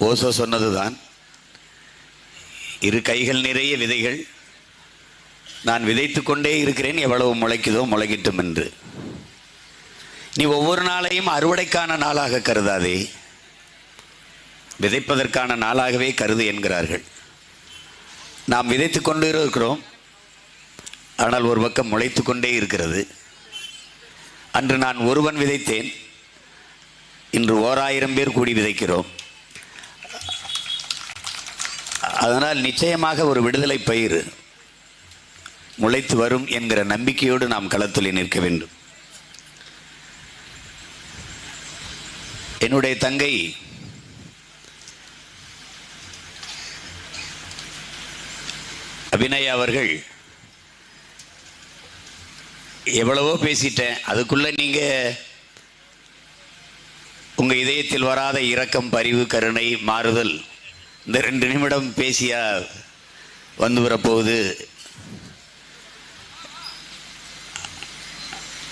ஓசோ சொன்னதுதான். இரு கைகள் நிறைய விதைகள். நான் விதைத்து கொண்டே இருக்கிறேன் எவ்வளவு முளைக்குதோ முளைக்கட்டும் என்று. நீ ஒவ்வொரு நாளையும் அறுவடைக்கான நாளாக கருதாதே. விதைப்பதற்கான நாளாகவே கருது என்கிறார்கள். நாம் விதைத்து கொண்டு இருக்கிறோம். ஆனால் ஒரு பக்கம் முளைத்து கொண்டே இருக்கிறது. அன்று நான் ஒருவன் விதைத்தேன். இன்று ஓராயிரம் பேர் கூடி விதைக்கிறோம். அதனால் நிச்சயமாக ஒரு விடுதலை பயிர் முளைத்து வரும் என்கிற நம்பிக்கையோடு நாம் களத்தில் நிற்க வேண்டும். என்னுடைய தங்கை அபிநயா அவர்கள் எவ்வளவோ பேசிட்டேன். அதுக்குள்ள நீங்க உங்க இதயத்தில் வராத இரக்கம் பரிவு கருணை மாறுதல் இந்த ரெண்டு நிமிடம் பேசியா வந்து வரப்போகுது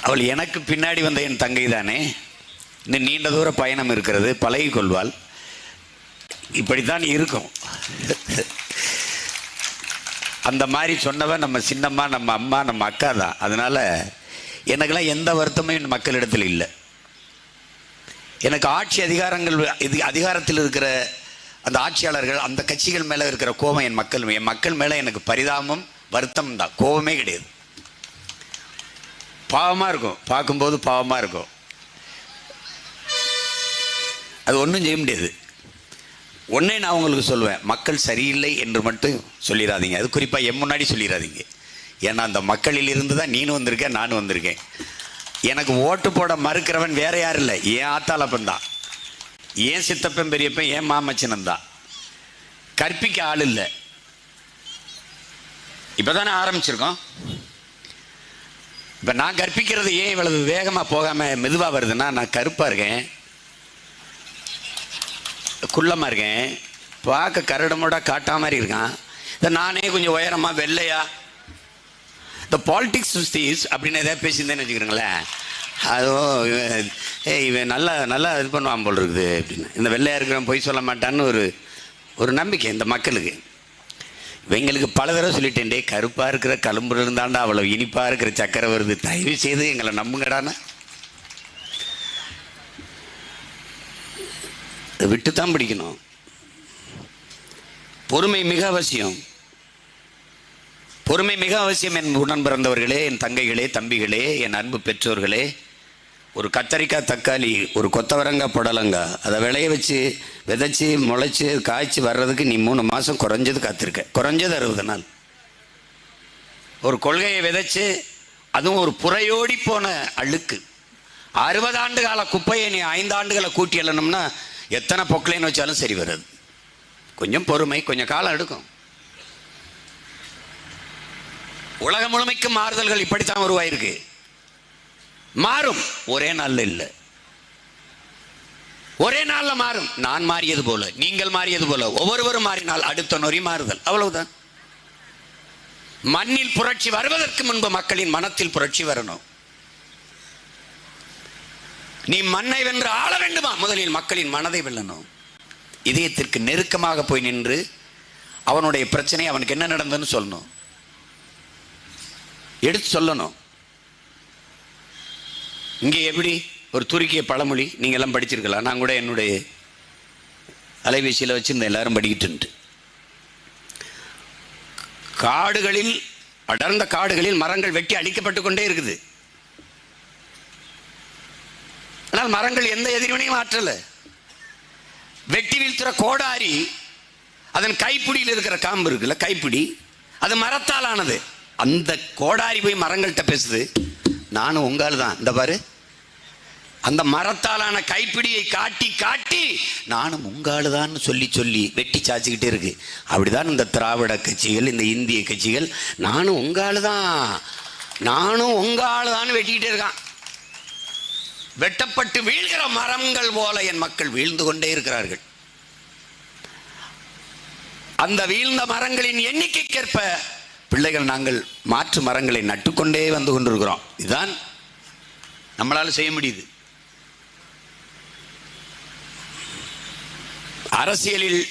அவள் எனக்கு பின்னாடி வந்த என் தங்கை தானே இன்னும் நீண்ட தூர பயணம் இருக்கிறது பழகி கொள்வாள். இப்படித்தான் இருக்கும். அந்த மாதிரி சொன்னவன் நம்ம சின்னம்மா நம்ம அம்மா நம்ம அக்கா தான். அதனால் எனக்கெல்லாம் எந்த வருத்தமும் என் மக்களிடத்தில் இல்லை. எனக்கு ஆட்சி அதிகாரங்கள் இது அதிகாரத்தில் இருக்கிற அந்த ஆட்சியாளர்கள் அந்த கட்சிகள் மேலே இருக்கிற கோபம் என் மக்கள் என் மக்கள் மேலே எனக்கு பரிதாபம் வருத்தம் தான். கோபமே கிடையாது. பாவமாக இருக்கும். பார்க்கும்போது பாவமாக இருக்கும். அது ஒன்றும் செய்ய முடியாது. ஒன்றே நான் உங்களுக்கு சொல்லுவேன். மக்கள் சரியில்லை என்று மட்டும் சொல்லிடாதீங்க அது குறிப்பாக என் முன்னாடி சொல்லிடாதீங்க ஏன்னா அந்த மக்களில் இருந்து தான் நீனும் வந்திருக்கேன் நானும் வந்திருக்கேன். எனக்கு ஓட்டு போட மறுக்கிறவன் வேற யாரும் இல்லை. ஏன் ஆத்தாளப்பன் தான் ஏன் சித்தப்பன் பெரியப்பன் ஏன் மாமச்சனம் தான் கற்பிக்க ஆள் இல்லை. இப்போதானே ஆரம்பிச்சிருக்கோம். இப்போ நான் கற்பிக்கிறது ஏன் இவ்வளவு வேகமாக போகாமல் மெதுவாக வருதுன்னா நான் கருப்பாக இருக்கேன். குள்ளமாக இருக்கேன். பார்க்க கரடமோட காட்டா மாதிரி இருக்கான். இதை நானே கொஞ்சம் உயரமாக வெள்ளையா. இந்த பாலிட்டிக்ஸ் சுஸ்தீஸ் அப்படின்னு எதாவது பேசியிருந்தேன்னு வச்சுக்கிறீங்களேன் அதுவும் ஏய் இவன் நல்லா நல்லா இது பண்ணுவான் போல் இருக்குது அப்படின்னு. இந்த வெள்ளையாக இருக்கிறவன் பொய் சொல்ல மாட்டான்னு ஒரு ஒரு நம்பிக்கை இந்த மக்களுக்கு. இவங்களுக்கு பல தடவை சொல்லிட்டேன் டே கருப்பாக இருக்கிற கலும்புல இருந்தாண்டா அவ்வளோ இனிப்பாக இருக்கிற சக்கரை வருது. தயவு செய்து எங்களை நம்புங்கடான்னு. விட்டு தான் பிடிக்கணும். பொறுமை மிக அவசியம். பொறுமை மிக அவசியம் என் உடன் பிறந்தவர்களே என் தங்கைகளே தம்பிகளே என் அன்பு பெற்றோர்களே. ஒரு கத்தரிக்காய் தக்காளி ஒரு கொத்தவரங்காய் புடலங்காய் அதை விளைய வச்சு விதைச்சி முளைச்சி காய்ச்சி வர்றதுக்கு நீ மூணு மாதம் குறைஞ்சது காத்திருக்க. குறைஞ்சது அறுபது நாள். ஒரு கொள்கையை விதைச்சு அதுவும் ஒரு புறையோடி போன அழுக்கு. அறுபது ஆண்டு கால குப்பையை நீ ஐந்து ஆண்டுகளை கூட்டி எழணும்னா எத்தனை பொக்கலைன்னு வச்சாலும் சரி வராது. கொஞ்சம் பொறுமை கொஞ்சம் காலம் எடுக்கும். உலகம் முழுமைக்கும் மாறுதல்கள் இப்படித்தான் உருவாயிருக்கு. மாறும். ஒரே நாள்ல இல்லை. ஒரே நாள்ல மாறும். நான் மாறியது போல நீங்கள் மாறியது போல ஒவ்வொருவரும் மாறினால் அடுத்த நொறி மாறுதல். அவ்வளவுதான். மண்ணில் புரட்சி வருவதற்கு முன்பு மக்களின் மனத்தில் புரட்சி வரணும். நீ மண்ணை வென்று ஆள வேண்டுமா? முதலில் மக்களின் மனதை வெல்லணும். இதயத்திற்கு நெருக்கமாக போய் நின்று அவனுடைய பிரச்சனை அவனுக்கு என்ன நடந்ததுன்னு சொல்லணும். எடுத்து சொல்லணும். இங்கே எப்படி? ஒரு துருக்கிய பழமொழி நீங்க எல்லாம் படிச்சிருக்கலாம். நான் கூட என்னுடைய அலைபேசியில் வச்சுருந்தேன். எல்லாரும் படிக்கிட்டு காடுகளில் அடர்ந்த காடுகளில் மரங்கள் வெட்டி அழிக்கப்பட்டு கொண்டே இருக்குது. ஆனால் மரங்கள் எந்த எதிர்வினையும் ஆற்றல. வெட்டி வீழ்த்துற கோடாரி அதன் கைப்பிடியில் இருக்கிற காம்பு இருக்குல்ல கைப்பிடி அது மரத்தால் ஆனது அந்த கோடாரி போய் மரங்கள்கிட்ட பேசுது. நானும் உங்கால் தான். இந்த பாரு. அந்த மரத்தாலான கைப்பிடியை காட்டி காட்டி நானும் உங்காளு தான் சொல்லி சொல்லி வெட்டி சாச்சிக்கிட்டே இருக்கு. அப்படிதான் இந்த திராவிட கட்சிகள் இந்த இந்திய கட்சிகள் நானும் உங்காளு தான். நானும் உங்காளு தான் வெட்டிக்கிட்டே இருக்கான். வெட்டப்பட்டு வீழ்கிற மரங்கள் போல என் மக்கள் வீழ்ந்து கொண்டே இருக்கிறார்கள். அந்த வீழ்ந்த மரங்களின் எண்ணிக்கைக்கேற்ப பிள்ளைகள் நாங்கள் மாற்று மரங்களை நட்டுக்கொண்டே வந்து கொண்டிருக்கிறோம். இதுதான் நம்மளால செய்ய முடியுது. அரசியலில்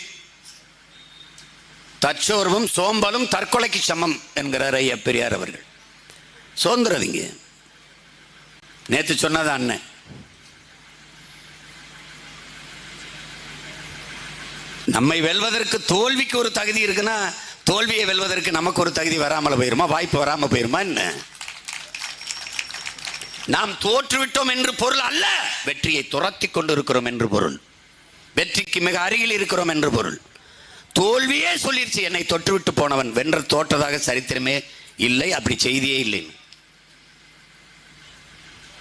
தற்சோர்வும் சோம்பலும் தற்கொலைக்கு சமம் என்கிறார் ஐயா பெரியார் அவர்கள். சோர்ந்துறாதீங்க. நேத்து சொன்னதா அண்ணன் நம்மை வெல்வதற்கு தோல்விக்கு ஒரு தகுதி இருக்குன்னா தோல்வியை வெல்வதற்கு நமக்கு ஒரு தகுதி வராமல் போயிருமா? வாய்ப்பு வராமல் போயிருமா? என்ன? நாம் தோற்றுவிட்டோம் என்று பொருள் அல்ல. வெற்றியை துரத்தி கொண்டிருக்கிறோம் என்று பொருள். வெற்றிக்கு மிக அருகில் இருக்கிறோம் என்று பொருள். தோல்வியே சொல்லிருச்சு என்னை தொற்றுவிட்டு போனவன் வென்ற தோற்றதாக சரித்திரமே இல்லை அப்படி செய்தியே இல்லை.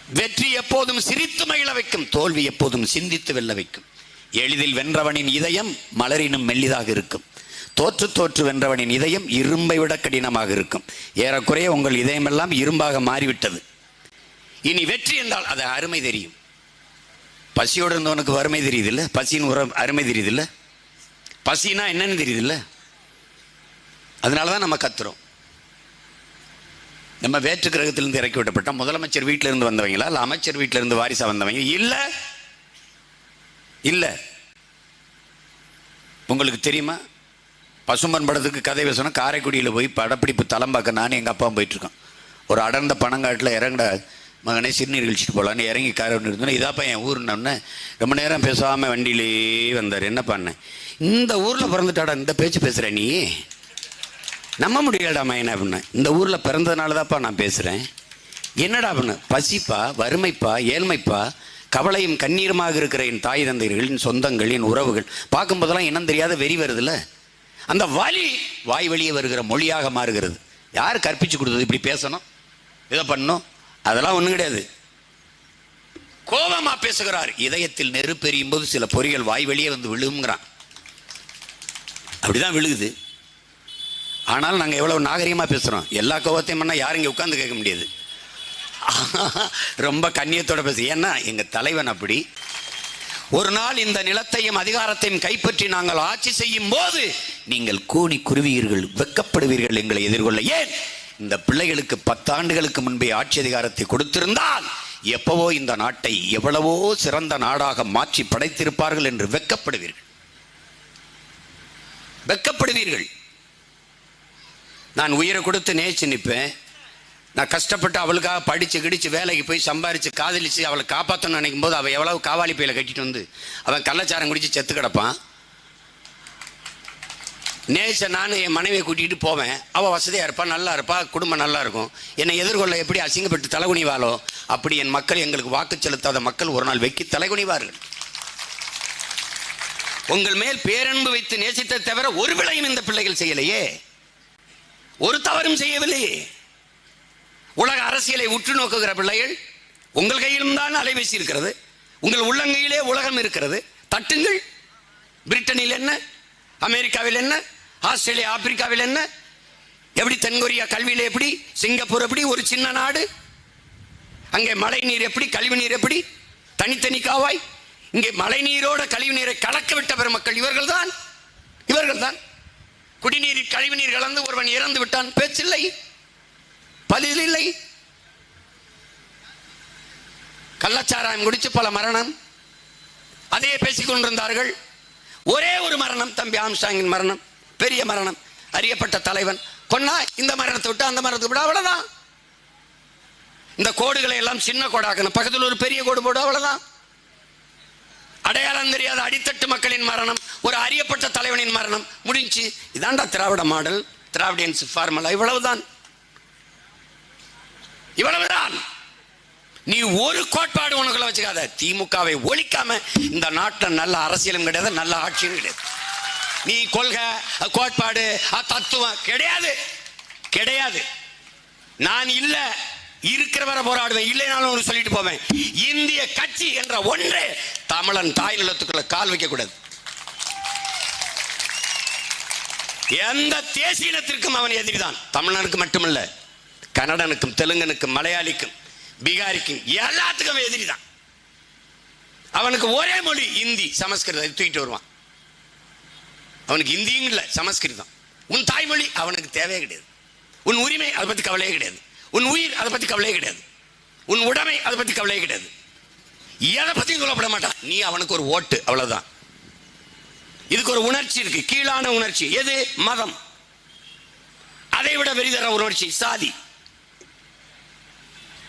வெற்றி எப்போதும் சிரித்து மகிழ வைக்கும் தோல்வி எப்போதும் சிந்தித்து வெல்ல வைக்கும். எளிதில் வென்றவனின் இதயம் மலரினும் மெல்லிதாக இருக்கும். தோற்று தோற்று வென்றவனின் இதயம் இரும்பை விட கடினமாக இருக்கும். ஏறக்குறைய உங்கள் இதயமெல்லாம் இரும்பாக மாறிவிட்டது. இனி வெற்றி என்றால் அது அருமை தெரியும். பசியோடு இருந்தவனுக்கு வறுமை தெரியுதில்ல? பசியின் உரம் அருமை தெரியுதில்ல? பசினா என்னன்னு தெரியுதில்ல? அதனால தான் நம்ம கத்துறோம். நம்ம வேற்று கிரகத்திலிருந்து இறக்கி விடப்பட்ட முதலமைச்சர் வீட்டிலிருந்து வந்தவங்களா? இல்லை அமைச்சர் வீட்டிலிருந்து வாரிசாக வந்தவங்க இல்லை. இல்ல. உங்களுக்கு தெரியுமா? பசும்பன் படத்துக்கு கதை பேசணும். காரைக்குடியில் போய் படப்பிடிப்பு தளம் பார்க்க நானும் எங்கள் அப்பாவும் போயிட்டுருக்கோம். ஒரு அடர்ந்த பனங்காட்டில் இறங்கட மகனே சிறுநீர் கழிச்சிட்டு போகலான்னு இறங்கி காரை இருந்தோம் இதாப்பா என் ஊருன்னொன்னே ரொம்ப நேரம் பேசாமல் வண்டியிலே வந்தார். என்ன பண்ணேன் இந்த ஊரில் பிறந்துட்டாடா இந்த பேச்சு பேசுகிற நீ? நம்ப முடியாடா மையன் அப்படின்னு. இந்த ஊரில் பிறந்ததுனால தான்ப்பா நான் பேசுகிறேன் என்னடா அப்படின்னு? பசிப்பா வறுமைப்பா ஏழ்மைப்பா கவலையும் கண்ணீருமாக இருக்கிற என் தாய் தந்தையர்கள் என் சொந்தங்கள் என் உறவுகள். பார்க்கும்போதெல்லாம் இனம் தெரியாத வெறி வருதுல்ல? அந்த வலி வாய் வழியே வருகிற மொழியாக மாறுகிறது. யார் கற்பிச்சு கொடுத்தது? இப்படி பேசணும். இதை பண்ணணும். அதெல்லாம் ஒன்றும் கிடையாது. கோபமாக பேசுகிறார். இதயத்தில் நெருப்பெரியும் போது சில பொறிகள் வாய் வெளியே வந்து விழுங்குறான் அப்படிதான் விழுகுது. ஆனால் நாங்கள் எவ்வளோ நாகரிகமாக பேசுகிறோம் எல்லா கோபத்தையும் பண்ணால் யாரும் இங்கே உட்காந்து கேட்க முடியாது. ரொம்ப கண்ணியத்தோட பேசு. ஏன்னா எங்கள் தலைவன் அப்படி. ஒரு நாள் இந்த நிலத்தையும் அதிகாரத்தையும் கைப்பற்றி நாங்கள் ஆட்சி செய்யும் போது நீங்கள் கூனி குருவீர்கள் வெக்கப்படுவீர்கள் எங்களை எதிர்கொள்ள. ஏன்? இந்த பிள்ளைகளுக்கு பத்தாண்டுகளுக்கு முன்பே ஆட்சி அதிகாரத்தை கொடுத்திருந்தால் எப்பவோ இந்த நாட்டை எவ்வளவோ சிறந்த நாடாக மாற்றி படைத்திருப்பார்கள் என்று வெக்கப்படுவீர்கள். வெக்கப்படுவீர்கள். நான் உயிரை கொடுத்து நேச்சு நிற்பேன். நான் கஷ்டப்பட்டு அவளுக்காக படித்து கிடிச்சு வேலைக்கு போய் சம்பாரித்து காதலித்து அவளை காப்பாற்றணும்னு நினைக்கும் போது அவள் எவ்வளவு காவாலி பையில் கட்டிட்டு வந்து அவன் கள்ளச்சாரம் குடித்து செத்து கிடப்பான். நேச நான் என் மனைவியை கூட்டிகிட்டு போவேன். அவள் வசதியாக இருப்பாள் நல்லா இருப்பாள் குடும்பம் நல்லா இருக்கும். என்னை எதிர்கொள்ள எப்படி அசிங்கப்பட்டு தலைகுனிவாளோ அப்படி என் மக்கள் எங்களுக்கு வாக்கு செலுத்தாத மக்கள் ஒரு நாள் வெக்கி தலைகுனிவார்கள். உங்கள் மேல் பேரன்பு வைத்து நேசித்த தவிர ஒரு விளையும் இந்த பிள்ளைகள் செய்யலையே. ஒரு தவறும் செய்யவில்லையே. உலக அரசியலை உற்று நோக்குகிற பிள்ளைகள் உங்கள் கையிலும் தான் அலைபேசி இருக்கிறது. உங்கள் உள்ளங்கையிலே உலகம் இருக்கிறது. தட்டுங்கள். பிரிட்டனில் என்ன? அமெரிக்காவில் என்ன? ஆஸ்திரேலியா ஆப்பிரிக்காவில் என்ன? எப்படி தென்கொரியா கல்வியில் எப்படி? சிங்கப்பூர் எப்படி? ஒரு சின்ன நாடு. அங்கே மழை நீர் எப்படி? கழிவு நீர் எப்படி? தனித்தனி காவாய். இங்கே மழை நீரோட கழிவு நீரை கலக்க விட்ட பெருமக்கள் இவர்கள் தான் இவர்கள் தான் குடிநீரில் கழிவு நீர் கலந்து ஒருவன் இறந்து விட்டான். பேச்சில்லை. பதில் இல்லை கள்ளச்சாராயம் குடிச்சு பல மரணம். அதையே பேசிக்கொண்டிருந்தார்கள் ஒரே ஒரு மரணம் தம்பி ஆம்ஸ்டாங்கின் மரணம். பெரிய மரணம். அறியப்பட்ட தலைவன். கொன்னா இந்த மரணத்தை விட்டு அந்த மரணத்தை விட அவ்வளவுதான். இந்த கோடுகளை எல்லாம் சின்ன கோடாக்கணும் பக்கத்தில் ஒரு பெரிய கோடு போடு அவ்வளவுதான். அடையாளம் தெரியாத அடித்தட்டு மக்களின் மரணம் ஒரு அறியப்பட்ட தலைவனின் மரணம் முடிஞ்சு இதாண்டா திராவிட மாடல் திராவிடியன்ஸ் ஃபார்முலா இவ்வளவுதான். இவ்வளவுதான். நீ ஒரு கோட்பாடு உனக்குள்ள வச்சுக்காத. திமுகவை ஒழிக்காம இந்த நாட்டில் நல்ல அரசியலும் கிடையாது நல்ல ஆட்சியும் கிடையாது. நீ கொள்கை கோட்பாடு தத்துவம் கிடையாது. கிடையாது. நான் இல்ல இருக்கிறவரை போராடுவேன். இல்லைனாலும் ஒரு சொல்லிட்டு போவேன். இந்திய கட்சி என்ற ஒன்றே தமிழன் தாய் நிலத்துக்குள்ள கால் வைக்க கூடாது. எந்த தேசியத்திற்கும் அவன் எதிரிதான். தமிழனுக்கு மட்டுமல்ல கன்னடனுக்கும் தெலுங்கனுக்கும் மலையாளிக்கும் பீகாரிக்கும் எல்லாத்துக்கும் அவன் எதிரிதான். அவனுக்கு ஒரே மொழி இந்தி சமஸ்கிருதம் தூக்கிட்டு வருவான். அவனுக்கு இந்தியும் இல்லை சமஸ்கிருதம் உன் தாய்மொழி அவனுக்கு தேவையே கிடையாது. உன் உரிமை அதை பற்றி கவலையே கிடையாது. உன் உயிர் அதை பற்றி கவலையே கிடையாது. உன் உடைமை அதை பற்றி கவலையே கிடையாது. எதை பற்றியும் சொல்லப்பட மாட்டான். நீ அவனுக்கு ஒரு ஓட்டு அவ்வளோதான் இதுக்கு ஒரு உணர்ச்சி இருக்கு. கீழான உணர்ச்சி. எது? மதம். அதை விட வெறிதர உணர்ச்சி. சாதி.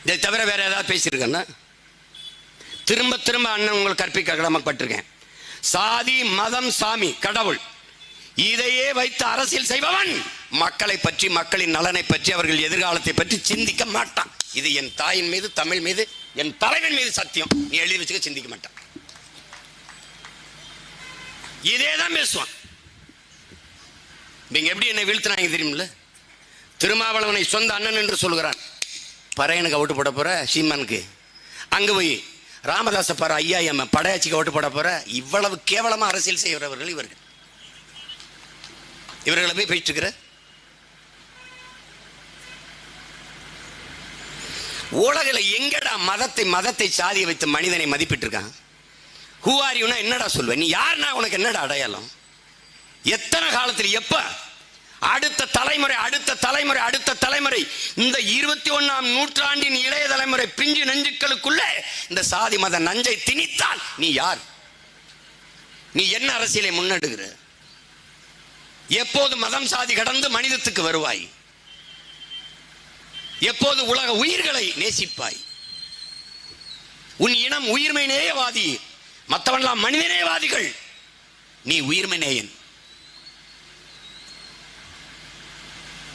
இதை தவிர வேற ஏதாவது பேசியிருக்கேன்னா? திரும்ப திரும்ப அண்ணன் உங்களுக்கு கற்பிக்க கடமைப்பட்டிருக்கேன். சாதி மதம் சாமி கடவுள். இதையே வைத்து அரசியல் செய்பவன் மக்களை பற்றி மக்களின் நலனை பற்றி அவர்கள் எதிர்காலத்தை பற்றி சிந்திக்க மாட்டான். இது என் தாயின் மீது தமிழ் மீது என் தலைவன் மீது சத்தியம். நீ எழுதி வச்சுக்க சிந்திக்க மாட்டான். இதே தான் பேசுவான். நீங்க எப்படி என்னை வீழ்த்தினாங்க தெரியுமில்ல? திருமாவளவனை சொந்த அண்ணன் என்று சொல்கிறான். பறையனுக்கு ஓட்டு போட போற சீமானுக்கு. அங்க போய் ராமதாச பாரு ஐயா எம் படையாச்சிக்கு ஓட்டு போட போற இவ்வளவு கேவலமா அரசியல் செய்கிறவர்கள் இவர்கள். இவர்களை போய் போயிட்டு இருக்கிற உலகில் எங்கடா மதத்தை மதத்தை சாதியை வைத்து மனிதனை மதிப்பிட்டு இருக்கான் ஹூ ஆர் யூனா என்னடா சொல்வேன் நீ யாருன்னா உனக்கு என்னடா அடையாளம்? எத்தனை காலத்தில் எப்ப? அடுத்த தலைமுறை அடுத்த தலைமுறை அடுத்த தலைமுறை. இந்த இருபத்தி ஒன்னாம் நூற்றாண்டின் இளைய தலைமுறை பிஞ்சு நெஞ்சுக்களுக்குள்ளே இந்த சாதி மத நஞ்சை திணித்தால் நீ யார்? நீ என்ன அரசியலை முன்னெடுக்கிற? எப்போது மதம் சாதி கடந்து மனிதத்துக்கு வருவாய்? எப்போது உலக உயிர்களை நேசிப்பாய்? உன் இனம் உயிர்மை நேயவாதி மற்றவன்லாம் மனிதநேயவாதிகள் நீ உயிர்மை நேயன்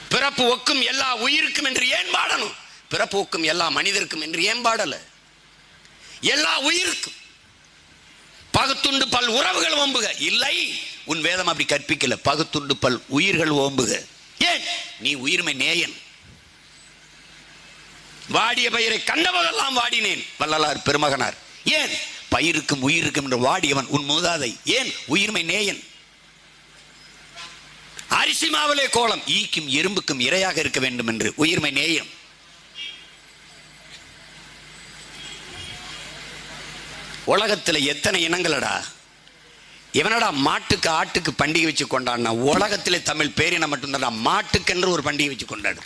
பிறப்பு ஒக்கும் எல்லா உயிருக்கும் என்று ஏன் பாடணும் பிறப்பு ஒக்கும் எல்லா மனிதருக்கும் என்று ஏன் பாடல எல்லா உயிருக்கும். பகுத்துண்டு பல் உறவுகள் ஒம்புக. இல்லை. உன் வேதம் அப்படி கற்பிக்கல. பகுத்துண்டு பல் உயிர்கள் ஓம்புக. ஏன்? நீ உயிர்மை நேயன். வாடிய பயிரை கண்டபோதெல்லாம் வாடினேன். வள்ளலார் பெருமகனார். ஏன்? பயிருக்கும் உயிருக்கும் என்று வாடியவன் உன் மூதாதை. ஏன்? உயிர்மை நேயன். அரிசி மாவிலே கோலம். ஈக்கும் எறும்புக்கும் இரையாக இருக்க வேண்டும் என்று உயிர்மை நேயம் உலகத்துல எத்தனை இனங்களடா? இவனடா மாட்டுக்கு ஆட்டுக்கு பண்டிகை வச்சு கொண்டாடினா உலகத்திலே தமிழ் பேரின மட்டும்தான் மாட்டுக்கென்று ஒரு பண்டிகை வச்சு கொண்டாடு.